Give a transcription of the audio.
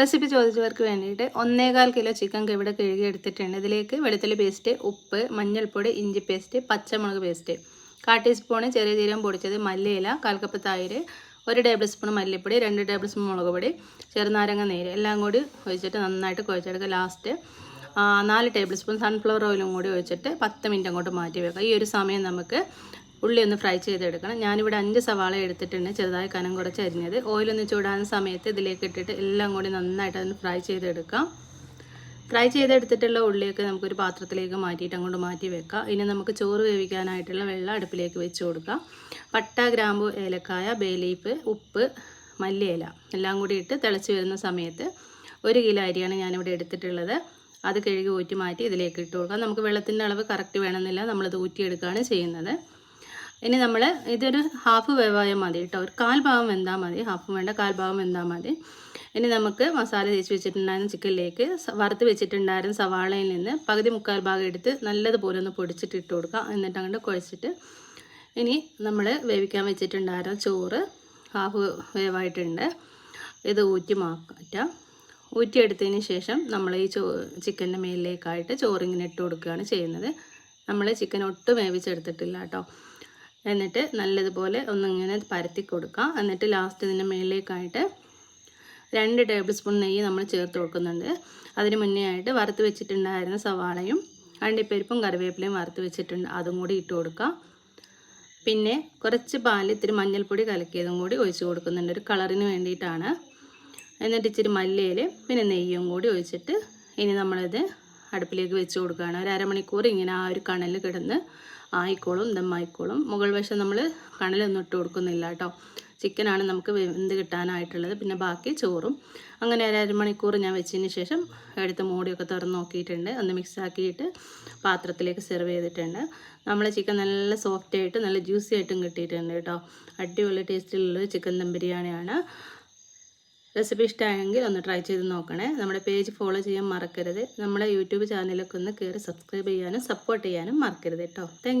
Recipe ചോദിച്ചവർക്ക് വേണ്ടിയിട്ട് ഒന്നേകാൽ kilo chicken ഇവിടെ കഴുകി എടുത്തിട്ടുണ്ട്. ഇതിലേക്ക് വെളുത്തുള്ളി പേസ്റ്റ് ഉപ്പ് മഞ്ഞൾപ്പൊടി ഇഞ്ചി പേസ്റ്റ് പച്ചമുളക് പേസ്റ്റ്. കാ ടീസ്പൂണ് ചെറിയ ജീരകം പൊടിച്ചത് മല്ലിയില കാൽക്കപ്പ് തൈര് ഒരു ടേബിൾ സ്പൂൺ മല്ലിപ്പൊടി രണ്ട് ടേബിൾ സ്പൂൺ മുളക് പൊടി ചെറുനാരങ്ങ നീര്. എല്ലാം കൂടി ഒഴിച്ചിട്ട് നന്നായിട്ട് കുഴച്ചെടുക്കുക. ലാസ്റ്റ് നാല് ടേബിൾ സ്പൂൺ സൺഫ്ലവർ ഓയിലും കൂടി ഒഴിച്ചിട്ട് പത്ത് മിനിറ്റ് അങ്ങോട്ട് മാറ്റി വെക്കുക. ഈ ഒരു സമയം നമുക്ക് ഉള്ളി ഒന്ന് ഫ്രൈ ചെയ്തെടുക്കണം. ഞാനിവിടെ അഞ്ച് സവാള എടുത്തിട്ടുണ്ട് ചെറുതായി കനം കുറച്ച് അരിഞ്ഞത്. ഓയിലൊന്ന് ചൂടാകുന്ന സമയത്ത് ഇതിലേക്ക് ഇട്ടിട്ട് എല്ലാം കൂടി നന്നായിട്ട് ഒന്ന് ഫ്രൈ ചെയ്തെടുക്കാം. ഫ്രൈ ചെയ്തെടുത്തിട്ടുള്ള ഉള്ളിയൊക്കെ നമുക്കൊരു പാത്രത്തിലേക്ക് മാറ്റിയിട്ട് അങ്ങോട്ട് മാറ്റി വെക്കാം. ഇനി നമുക്ക് ചോറ് വേവിക്കാനായിട്ടുള്ള വെള്ളം അടുപ്പിലേക്ക് വെച്ച് കൊടുക്കാം. പട്ട ഗ്രാമ്പു ഏലക്കായ ബേലീഫ് ഉപ്പ് മല്ലിയില എല്ലാം കൂടി ഇട്ട് തിളച്ച് വരുന്ന സമയത്ത് ഒരു കിലോ അരിയാണ് ഞാനിവിടെ എടുത്തിട്ടുള്ളത്. അത് കഴുകി ഊറ്റി മാറ്റി ഇതിലേക്ക് ഇട്ട് കൊടുക്കാം. നമുക്ക് വെള്ളത്തിന്റെ അളവ് കറക്റ്റ് വേണമെന്നില്ല. നമ്മളിത് ഊറ്റിയെടുക്കുകയാണ് ചെയ്യുന്നത്. ഇനി നമ്മൾ ഇതൊരു ഹാഫ് വേവായാൽ മതി കേട്ടോ ഒരു കാൽ ഭാഗം വെന്താൽ മതി. ഹാഫ് വേണ്ട കാൽ ഭാഗം വെന്താൽ മതി. ഇനി നമുക്ക് മസാല തേച്ച് വെച്ചിട്ടുണ്ടായിരുന്ന ചിക്കനിലേക്ക് വറുത്ത് വെച്ചിട്ടുണ്ടായിരുന്ന സവാളയിൽ നിന്ന് പകുതി മുക്കാൽ ഭാഗം എടുത്ത് നല്ലതുപോലെ ഒന്ന് പൊടിച്ചിട്ട് ഇട്ട് കൊടുക്കുക എന്നിട്ട് അങ്ങോട്ട് കുഴച്ചിട്ട് ഇനി നമ്മൾ വേവിക്കാൻ വെച്ചിട്ടുണ്ടായിരുന്ന ചോറ് ഹാഫ് വേവായിട്ടുണ്ട്. ഇത് ഊറ്റി മാറ്റാം. ഊറ്റിയെടുത്തതിന് ശേഷം നമ്മൾ ഈ ചോ ചിക്കന്റെ മേലിലേക്കായിട്ട് ചോറിങ്ങനെ ഇട്ട് കൊടുക്കുകയാണ് ചെയ്യുന്നത്. നമ്മൾ ചിക്കൻ ഒട്ടും വേവിച്ചെടുത്തിട്ടില്ല കേട്ടോ എന്നിട്ട് നല്ലതുപോലെ ഒന്നിങ്ങനെ പരത്തി കൊടുക്കാം. എന്നിട്ട് ലാസ്റ്റ് ഇതിന്റെ മേളിലേക്കായിട്ട് രണ്ട് ടേബിൾ സ്പൂൺ നെയ്യ് നമ്മൾ ചേർത്ത് കൊടുക്കുന്നുണ്ട്. അതിന് മുന്നേ ആയിട്ട് വറുത്ത് വെച്ചിട്ടുണ്ടായിരുന്ന സവാളയും അണ്ടിപ്പരിപ്പും കറിവേപ്പിലയും വറുത്ത് വെച്ചിട്ടുണ്ട്. അതും കൂടി ഇട്ട് കൊടുക്കാം. പിന്നെ കുറച്ച് പാൽ ഇത്തിരി മഞ്ഞൾപ്പൊടി കലക്കിയതും കൂടി ഒഴിച്ച് കൊടുക്കുന്നുണ്ട്. ഒരു കളറിന് വേണ്ടിയിട്ടാണ്. എന്നിട്ട് ഇച്ചിരി മല്ലിയിൽ പിന്നെ നെയ്യും കൂടി ഒഴിച്ചിട്ട് ഇനി നമ്മളിത് അടുപ്പിലേക്ക് വെച്ച് കൊടുക്കുകയാണ്. ഒരു അരമണിക്കൂർ ഇങ്ങനെ ആ ഒരു കണൽ കിടന്ന് ആയിക്കോളും ദമ്മായിക്കോളും. മുകൾ വശം നമ്മൾ കണലൊന്നും ഇട്ട് കൊടുക്കുന്നില്ല കേട്ടോ. ചിക്കനാണ് നമുക്ക് വെന്ത് കിട്ടാനായിട്ടുള്ളത്. പിന്നെ ബാക്കി ചോറും. അങ്ങനെ ഒരു അരമണിക്കൂർ ഞാൻ വെച്ചതിന് ശേഷം എടുത്ത് മൂടിയൊക്കെ തുറന്ന് നോക്കിയിട്ടുണ്ട്. ഒന്ന് മിക്സ് ആക്കിയിട്ട് പാത്രത്തിലേക്ക് സെർവ് ചെയ്തിട്ടുണ്ട്. നമ്മൾ ചിക്കൻ നല്ല സോഫ്റ്റായിട്ട് നല്ല ജ്യൂസി ആയിട്ടും കിട്ടിയിട്ടുണ്ട് കേട്ടോ. അടിപൊളി ടേസ്റ്റിലുള്ള ചിക്കൻ ദം ബിരിയാണിയാണ്. റെസിപ്പി ഇഷ്ടമായെങ്കിൽ ഒന്ന് ട്രൈ ചെയ്ത് നോക്കണേ. നമ്മുടെ പേജ് ഫോളോ ചെയ്യാൻ മറക്കരുത്. നമ്മുടെ യൂട്യൂബ് ചാനലൊക്കെ ഒന്ന് കയറി സബ്സ്ക്രൈബ് ചെയ്യാനും സപ്പോർട്ട് ചെയ്യാനും മറക്കരുത് കേട്ടോ. താങ്ക്